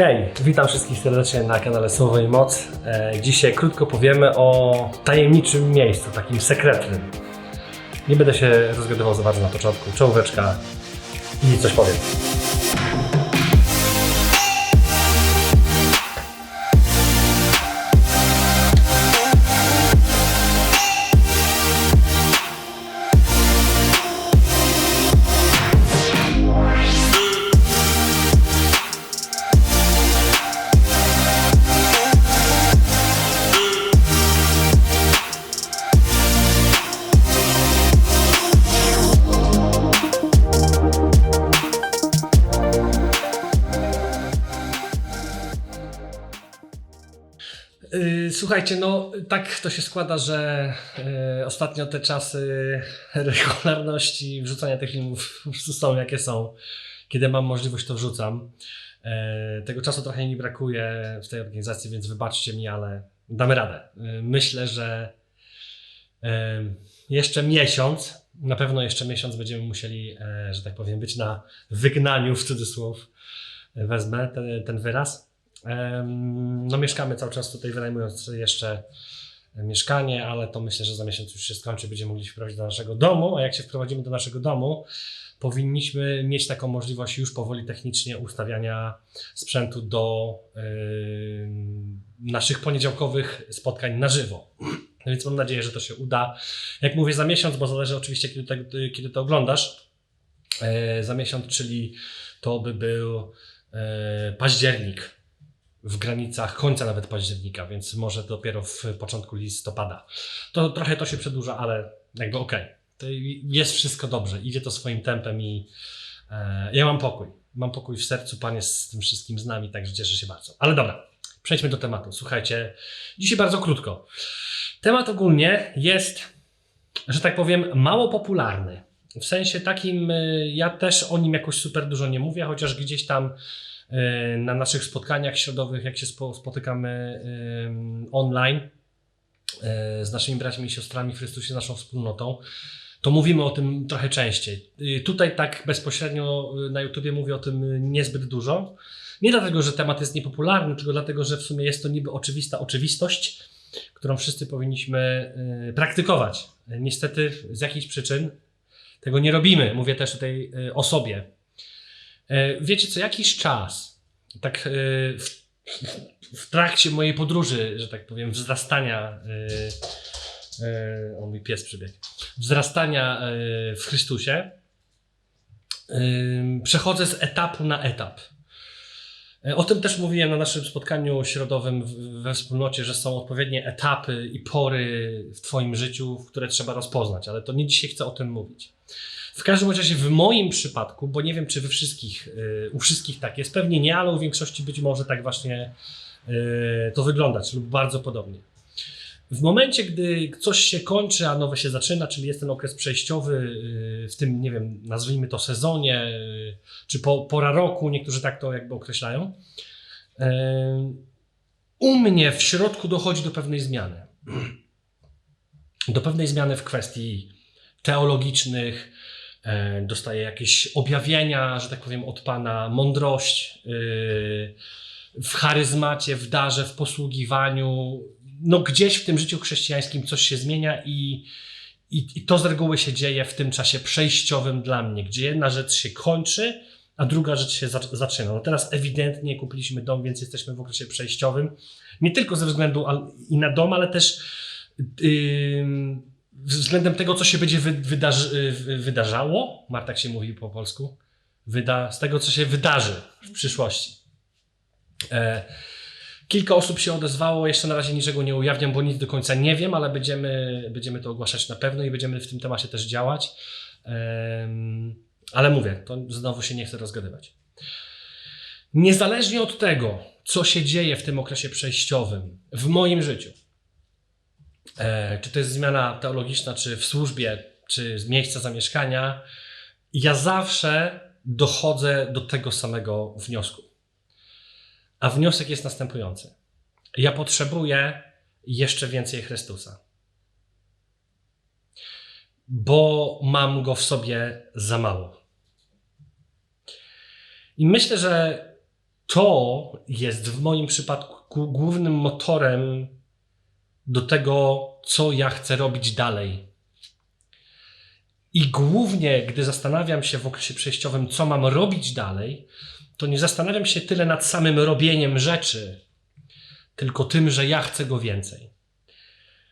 Hej, witam wszystkich serdecznie na kanale Słowo i Moc. E, Dzisiaj krótko powiemy o tajemniczym miejscu, takim sekretnym. Nie będę się rozgadywał za bardzo na początku. Czołóweczka i coś powiem. Słuchajcie, no tak to się składa, że yy, ostatnio te czasy regularności wrzucania tych filmów po prostu są jakie są. Kiedy mam możliwość, to wrzucam. Yy, Tego czasu trochę mi brakuje w tej organizacji, więc wybaczcie mi, ale damy radę. Yy, Myślę, że jeszcze miesiąc, na pewno jeszcze miesiąc będziemy musieli, że tak powiem, być na wygnaniu w cudzysłów. Wezmę ten wyraz. No mieszkamy cały czas tutaj wynajmując jeszcze mieszkanie, ale to myślę, że za miesiąc już się skończy, będziemy mogli się wprowadzić do naszego domu, a jak się wprowadzimy do naszego domu, powinniśmy mieć taką możliwość już powoli technicznie ustawiania sprzętu do em, naszych poniedziałkowych spotkań na żywo. Więc mam nadzieję, że to się uda. Jak mówię za miesiąc, bo zależy oczywiście kiedy, te, kiedy to oglądasz. E, za miesiąc, czyli to by był e, październik w granicach końca nawet października, więc może dopiero w początku listopada. To trochę to się przedłuża, ale jakby okej. To Jest wszystko dobrze, idzie to swoim tempem i e, ja mam pokój. Mam pokój w sercu, Pan jest z tym wszystkim z nami, także cieszę się bardzo. Ale dobra, przejdźmy do tematu. Słuchajcie, dzisiaj bardzo krótko. Temat ogólnie jest, że tak powiem, mało popularny. W sensie takim, y, ja też o nim jakoś super dużo nie mówię, chociaż gdzieś tam na naszych spotkaniach środowych, jak się spo, spotykamy ym, online y, z naszymi braćmi i siostrami w Chrystusie, naszą wspólnotą, to mówimy o tym trochę częściej. Y, Tutaj tak bezpośrednio y, na YouTubie mówię o tym y, niezbyt dużo. Nie dlatego, że temat jest niepopularny, tylko dlatego, że w sumie jest to niby oczywista oczywistość, którą wszyscy powinniśmy y, praktykować. Y, Niestety z jakichś przyczyn tego nie robimy. Mówię też tutaj y, o sobie. Y, Wiecie co, jakiś czas, tak y, w, w trakcie mojej podróży, że tak powiem, wzrastania, y, o mój pies przybiegł, wzrastania w Chrystusie, przechodzę z etapu na etap. Y, O tym też mówiłem na naszym spotkaniu środowym we wspólnocie, że są odpowiednie etapy i pory w Twoim życiu, które trzeba rozpoznać, ale to nie dzisiaj chcę o tym mówić. W każdym razie w moim przypadku, bo nie wiem czy we wszystkich, y, u wszystkich tak jest, pewnie nie, ale u większości być może tak właśnie y, to wyglądać lub bardzo podobnie. W momencie, gdy coś się kończy, a nowe się zaczyna, czyli jest ten okres przejściowy, y, w tym, nie wiem, nazwijmy to sezonie, y, czy po, pora roku, niektórzy tak to jakby określają, y, u mnie w środku dochodzi do pewnej zmiany. Do pewnej zmiany w kwestii teologicznych, dostaję jakieś objawienia, że tak powiem, od Pana, mądrość w charyzmacie, w darze, w posługiwaniu. No gdzieś w tym życiu chrześcijańskim coś się zmienia i, i, i to z reguły się dzieje w tym czasie przejściowym dla mnie, gdzie jedna rzecz się kończy, a druga rzecz się zac- zaczyna. No teraz ewidentnie kupiliśmy dom, więc jesteśmy w okresie przejściowym. Nie tylko ze względu i na dom, ale też ym, względem tego, co się będzie wy, wydarzy, y, wydarzało. Marta, się mówi po polsku. Wyda, z tego, co się wydarzy w przyszłości. E, kilka osób się odezwało, jeszcze na razie niczego nie ujawniam, bo nic do końca nie wiem, ale będziemy, będziemy to ogłaszać na pewno i będziemy w tym temacie też działać. Ale mówię, to znowu się nie chcę rozgadywać. Niezależnie od tego, co się dzieje w tym okresie przejściowym w moim życiu, e, czy to jest zmiana teologiczna, czy w służbie, czy z miejsca zamieszkania, ja zawsze dochodzę do tego samego wniosku. A wniosek jest następujący. Ja potrzebuję jeszcze więcej Chrystusa. Bo mam go w sobie za mało. I myślę, że to jest w moim przypadku głównym motorem do tego, co ja chcę robić dalej. I głównie, gdy zastanawiam się w okresie przejściowym, co mam robić dalej, to nie zastanawiam się tyle nad samym robieniem rzeczy, tylko tym, że ja chcę go więcej.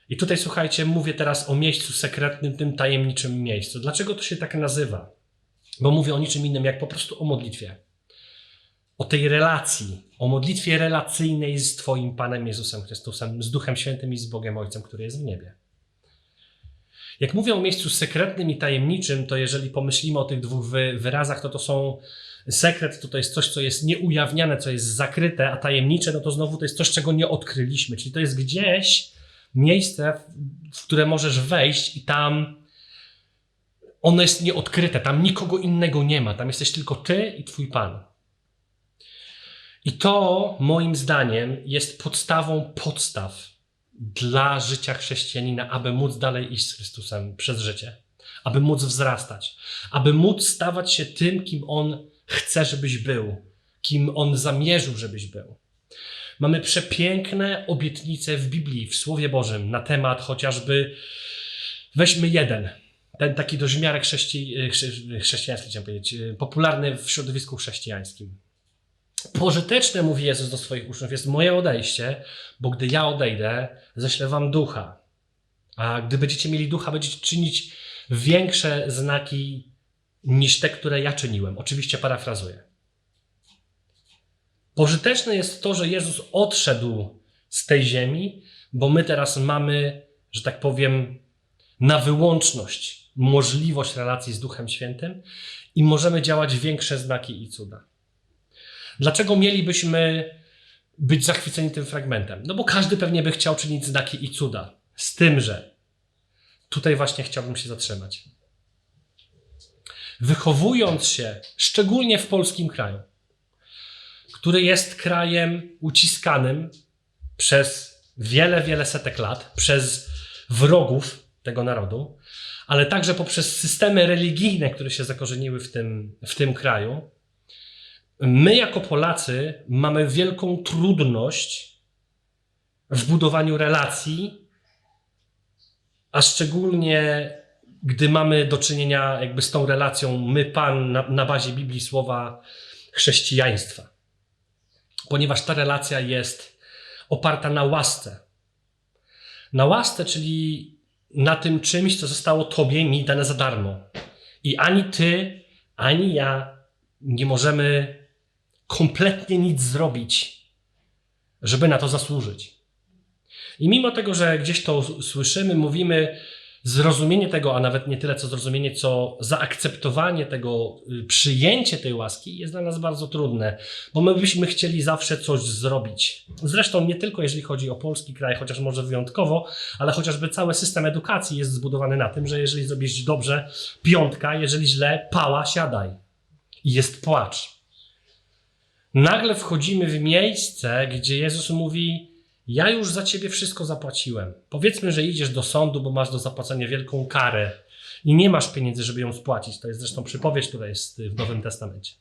I tutaj słuchajcie, mówię teraz o miejscu sekretnym, tym tajemniczym miejscu. Dlaczego to się tak nazywa? Bo mówię o niczym innym, jak po prostu o modlitwie. O tej relacji, o modlitwie relacyjnej z Twoim Panem Jezusem Chrystusem, z Duchem Świętym i z Bogiem Ojcem, który jest w niebie. Jak mówię o miejscu sekretnym i tajemniczym, to jeżeli pomyślimy o tych dwóch wyrazach, to to są sekret, to to jest coś, co jest nieujawniane, co jest zakryte, a tajemnicze, no to znowu to jest coś, czego nie odkryliśmy. Czyli to jest gdzieś miejsce, w które możesz wejść i tam ono jest nieodkryte, tam nikogo innego nie ma, tam jesteś tylko ty i twój Pan. I to moim zdaniem jest podstawą podstaw dla życia chrześcijanina, aby móc dalej iść z Chrystusem przez życie, aby móc wzrastać, aby móc stawać się tym, kim On chce, żebyś był, kim On zamierzył, żebyś był. Mamy przepiękne obietnice w Biblii, w Słowie Bożym na temat chociażby, weźmy jeden, ten taki dość w miarę chrześci, chrześcijański, chciałem powiedzieć, popularny w środowisku chrześcijańskim. Pożyteczne, mówi Jezus do swoich uczniów, jest moje odejście, bo gdy ja odejdę, ześlę wam ducha. A gdy będziecie mieli ducha, będziecie czynić większe znaki niż te, które ja czyniłem. Oczywiście parafrazuję. Pożyteczne jest to, że Jezus odszedł z tej ziemi, bo my teraz mamy, że tak powiem, na wyłączność możliwość relacji z Duchem Świętym i możemy działać większe znaki i cuda. Dlaczego mielibyśmy być zachwyceni tym fragmentem? No bo każdy pewnie by chciał czynić znaki i cuda. Z tym, że tutaj właśnie chciałbym się zatrzymać. Wychowując się, szczególnie w polskim kraju, który jest krajem uciskanym przez wiele, wiele setek lat, przez wrogów tego narodu, ale także poprzez systemy religijne, które się zakorzeniły w tym, w tym kraju, my jako Polacy mamy wielką trudność w budowaniu relacji, a szczególnie gdy mamy do czynienia jakby z tą relacją my, Pan, na, na bazie Biblii słowa chrześcijaństwa. Ponieważ ta relacja jest oparta na łasce. Na łasce, czyli na tym czymś, co zostało Tobie mi dane za darmo. I ani Ty, ani ja nie możemy kompletnie nic zrobić, żeby na to zasłużyć. I mimo tego, że gdzieś to słyszymy, mówimy, zrozumienie tego, a nawet nie tyle co zrozumienie, co zaakceptowanie tego, y, przyjęcie tej łaski jest dla nas bardzo trudne, bo my byśmy chcieli zawsze coś zrobić. Zresztą nie tylko jeżeli chodzi o polski kraj, chociaż może wyjątkowo, ale chociażby cały system edukacji jest zbudowany na tym, że jeżeli zrobisz dobrze, piątka, jeżeli źle, pała, siadaj. I jest płacz nagle wchodzimy w miejsce, gdzie Jezus mówi: Ja już za ciebie wszystko zapłaciłem. Powiedzmy, że idziesz do sądu, bo masz do zapłacenia wielką karę i nie masz pieniędzy, żeby ją spłacić. To jest zresztą przypowieść, która jest w Nowym Testamencie.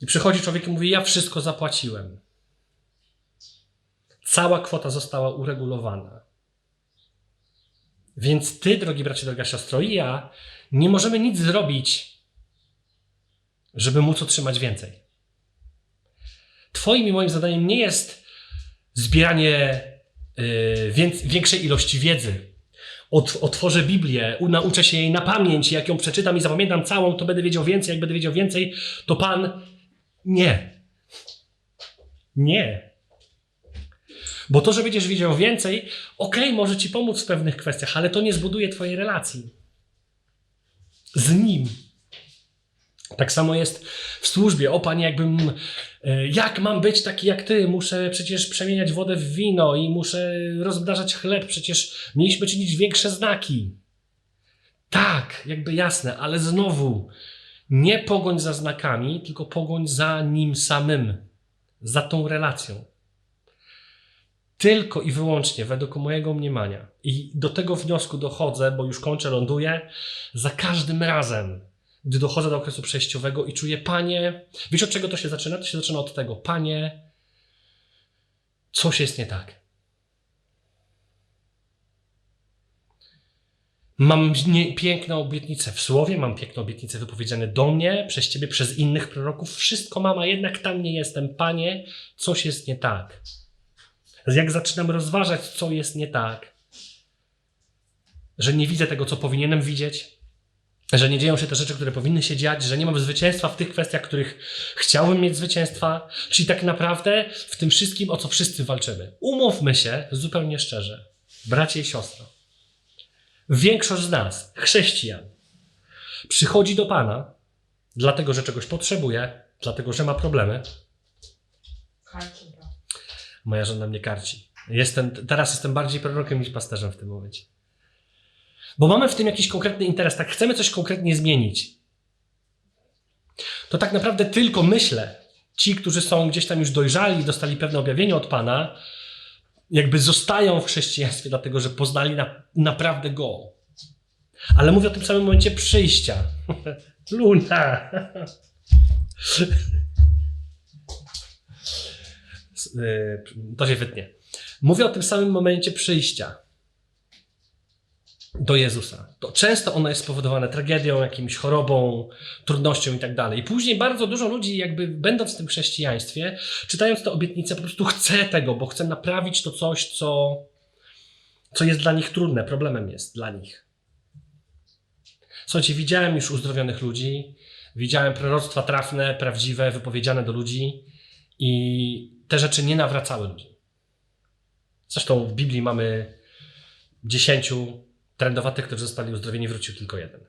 I przychodzi człowiek i mówi: Ja wszystko zapłaciłem. Cała kwota została uregulowana. Więc ty, drogi bracie, droga siostro, i ja nie możemy nic zrobić żeby móc otrzymać więcej. Twoim i moim zadaniem nie jest zbieranie yy, większej ilości wiedzy. Ot, otworzę Biblię, nauczę się jej na pamięć, jak ją przeczytam i zapamiętam całą, to będę wiedział więcej. Jak będę wiedział więcej, to Pan nie. Nie. Bo to, że będziesz wiedział więcej, okej, okay, może ci pomóc w pewnych kwestiach, ale to nie zbuduje Twojej relacji z Nim. Tak samo jest w służbie. O panie, jakbym. E, jak mam być taki jak ty? Muszę przecież przemieniać wodę w wino i muszę rozbdarzać chleb. Przecież mieliśmy czynić większe znaki. Tak, jakby jasne, ale znowu nie pogoń za znakami, tylko pogoń za nim samym, za tą relacją. Tylko i wyłącznie według mojego mniemania, i do tego wniosku dochodzę, bo już kończę, ląduję, za każdym razem, gdy dochodzę do okresu przejściowego i czuję, Panie, wiesz od czego to się zaczyna? To się zaczyna od tego, Panie, coś jest nie tak. Mam nie, piękną obietnicę w słowie, mam piękną obietnicę wypowiedziane do mnie, przez Ciebie, przez innych proroków. Wszystko mam, a jednak tam nie jestem. Panie, coś jest nie tak. Jak zaczynam rozważać, co jest nie tak, że nie widzę tego, co powinienem widzieć, że nie dzieją się te rzeczy, które powinny się dziać, że nie mam zwycięstwa w tych kwestiach, których chciałbym mieć zwycięstwa, czyli tak naprawdę w tym wszystkim, o co wszyscy walczymy. Umówmy się zupełnie szczerze, bracie i siostro. Większość z nas, chrześcijan, przychodzi do Pana, dlatego że czegoś potrzebuje, dlatego że ma problemy. Moja żona mnie karci. Jestem, teraz jestem bardziej prorokiem niż pasterzem w tym momencie. Bo mamy w tym jakiś konkretny interes, tak chcemy coś konkretnie zmienić. To tak naprawdę tylko myślę, ci, którzy są gdzieś tam już dojrzali, dostali pewne objawienie od Pana, jakby zostają w chrześcijaństwie, dlatego że poznali na, naprawdę Go. Ale mówię o tym samym momencie przyjścia. Luna. Y, To się wytnie. Mówię o tym samym momencie przyjścia do Jezusa. To często ono jest spowodowane tragedią, jakimś chorobą, trudnością i tak dalej. Później bardzo dużo ludzi, jakby będąc w tym chrześcijaństwie, czytając te obietnice, po prostu chce tego, bo chce naprawić to coś, co, co jest dla nich trudne, problemem jest dla nich. Słuchajcie, widziałem już uzdrowionych ludzi, widziałem proroctwa trafne, prawdziwe, wypowiedziane do ludzi i te rzeczy nie nawracały ludzi. Zresztą w Biblii mamy dziesięciu trendowatych, którzy zostali uzdrowieni, wrócił tylko jeden.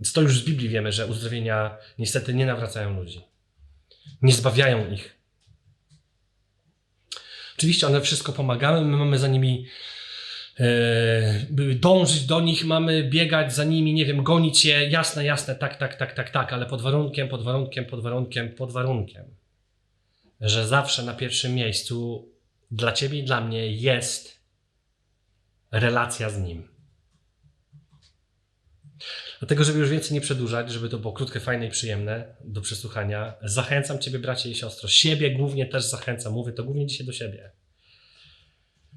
Więc to już z Biblii wiemy, że uzdrowienia niestety nie nawracają ludzi. Nie zbawiają ich. Oczywiście one wszystko pomagały, my mamy za nimi e, dążyć do nich, mamy biegać za nimi, nie wiem, gonić je, jasne, jasne, tak, tak, tak, tak, tak, ale pod warunkiem, pod warunkiem, pod warunkiem, pod warunkiem, że zawsze na pierwszym miejscu dla ciebie i dla mnie jest relacja z nim. Dlatego, żeby już więcej nie przedłużać, żeby to było krótkie, fajne i przyjemne do przesłuchania, zachęcam Ciebie, bracie i siostro, siebie głównie też zachęcam, mówię to głównie dzisiaj do siebie,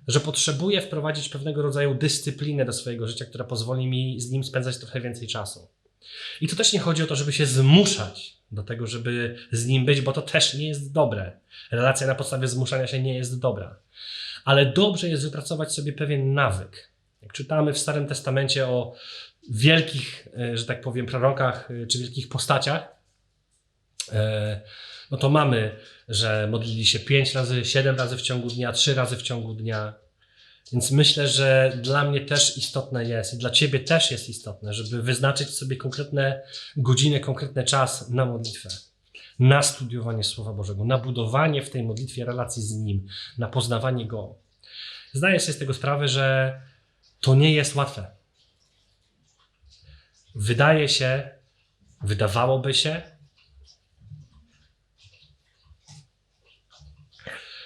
że potrzebuję wprowadzić pewnego rodzaju dyscyplinę do swojego życia, która pozwoli mi z nim spędzać trochę więcej czasu. I tu też nie chodzi o to, żeby się zmuszać do tego, żeby z nim być, bo to też nie jest dobre. Relacja na podstawie zmuszania się nie jest dobra. Ale dobrze jest wypracować sobie pewien nawyk. Jak czytamy w Starym Testamencie o wielkich, e, że tak powiem, prorokach e, czy wielkich postaciach, e, no to mamy, że modlili się pięć razy, siedem razy w ciągu dnia, trzy razy w ciągu dnia. Więc myślę, że dla mnie też istotne jest i dla Ciebie też jest istotne, żeby wyznaczyć sobie konkretne godziny, konkretny czas na modlitwę, na studiowanie Słowa Bożego, na budowanie w tej modlitwie relacji z Nim, na poznawanie Go. Zdaję sobie z tego sprawę, że to nie jest łatwe. Wydaje się, wydawałoby się,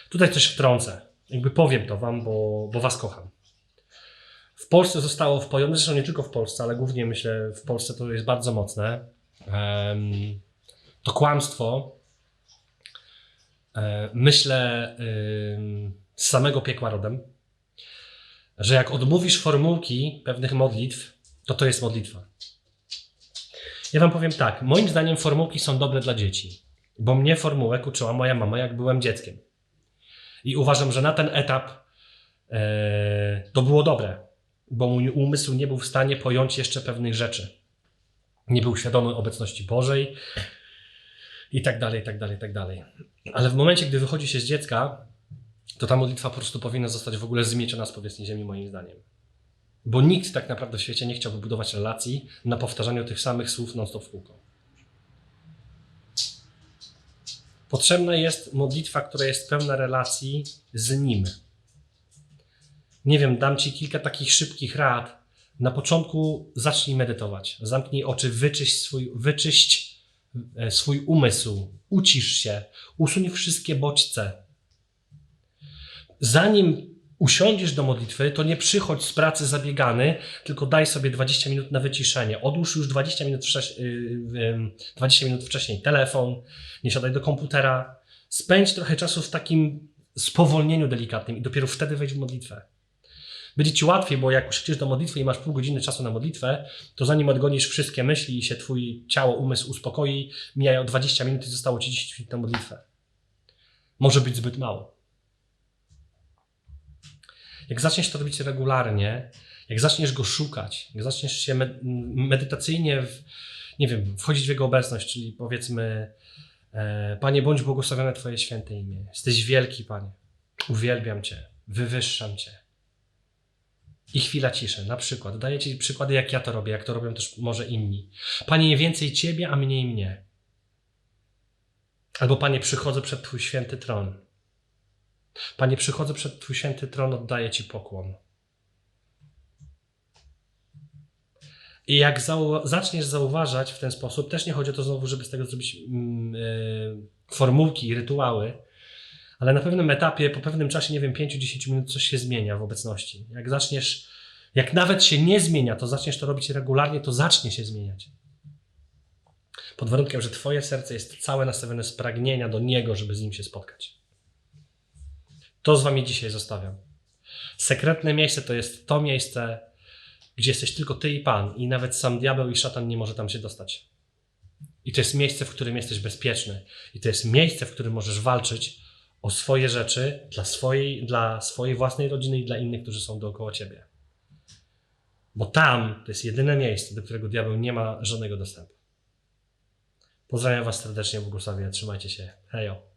tutaj coś wtrącę. Jakby powiem to wam, bo, bo was kocham. W Polsce zostało wpojone, zresztą nie tylko w Polsce, ale głównie myślę w Polsce to jest bardzo mocne. to kłamstwo, e, myślę z samego piekła rodem, że jak odmówisz formułki pewnych modlitw, to to jest modlitwa. Ja wam powiem tak, moim zdaniem formułki są dobre dla dzieci, bo mnie formułek uczyła moja mama, jak byłem dzieckiem. I uważam, że na ten etap e, to było dobre, bo mój umysł nie był w stanie pojąć jeszcze pewnych rzeczy. Nie był świadomy obecności Bożej i tak dalej, i tak dalej, i tak dalej. Ale w momencie, gdy wychodzi się z dziecka, to ta modlitwa po prostu powinna zostać w ogóle zmieciona z powierzchni ziemi, moim zdaniem. Bo nikt tak naprawdę w świecie nie chciałby budować relacji na powtarzaniu tych samych słów non-stop w kółko. Potrzebna jest modlitwa, która jest pełna relacji z Nim. Nie wiem, dam Ci kilka takich szybkich rad. Na początku zacznij medytować. Zamknij oczy, wyczyść swój, wyczyść e, swój umysł, ucisz się, usuń wszystkie bodźce. Zanim usiądziesz do modlitwy, to nie przychodź z pracy zabiegany, tylko daj sobie 20 minut na wyciszenie. Odłóż już 20 minut, wcześ, yy, yy, 20 minut wcześniej telefon, nie siadaj do komputera. Spędź trochę czasu w takim spowolnieniu delikatnym i dopiero wtedy wejdź w modlitwę. Będzie ci łatwiej, bo jak usiądziesz do modlitwy i masz pół godziny czasu na modlitwę, to zanim odgonisz wszystkie myśli i się twój ciało, umysł uspokoi, mijają 20 minut i zostało ci 10 minut na modlitwę. Może być zbyt mało. Jak zaczniesz to robić regularnie, jak zaczniesz go szukać, jak zaczniesz się med- medytacyjnie, w, nie wiem, wchodzić w jego obecność, czyli powiedzmy, e, Panie, bądź błogosławione Twoje święte imię. Jesteś wielki, Panie. Uwielbiam Cię, wywyższam Cię. I chwila ciszy, na przykład. Daję Ci przykłady, jak ja to robię, jak to robią też może inni. Panie, nie więcej Ciebie, a mniej mnie. Albo Panie, przychodzę przed Twój święty tron. Panie, przychodzę przed Twój święty tron, oddaję Ci pokłon. I jak zau- zaczniesz zauważać w ten sposób, też nie chodzi o to znowu, żeby z tego zrobić mm, y, formułki, rytuały, ale na pewnym etapie, po pewnym czasie, nie wiem, 5-10 minut coś się zmienia w obecności. Jak zaczniesz, jak nawet się nie zmienia, to zaczniesz to robić regularnie, to zacznie się zmieniać. Pod warunkiem, że Twoje serce jest całe nastawione z pragnienia do Niego, żeby z Nim się spotkać. To z Wami dzisiaj zostawiam. Sekretne miejsce to jest to miejsce, gdzie jesteś tylko Ty i Pan, i nawet sam diabeł i szatan nie może tam się dostać. I to jest miejsce, w którym jesteś bezpieczny. I to jest miejsce, w którym możesz walczyć o swoje rzeczy dla swojej, dla swojej własnej rodziny i dla innych, którzy są dookoła Ciebie. Bo tam to jest jedyne miejsce, do którego diabeł nie ma żadnego dostępu. Pozdrawiam Was serdecznie, błogosławię, trzymajcie się. Hejo.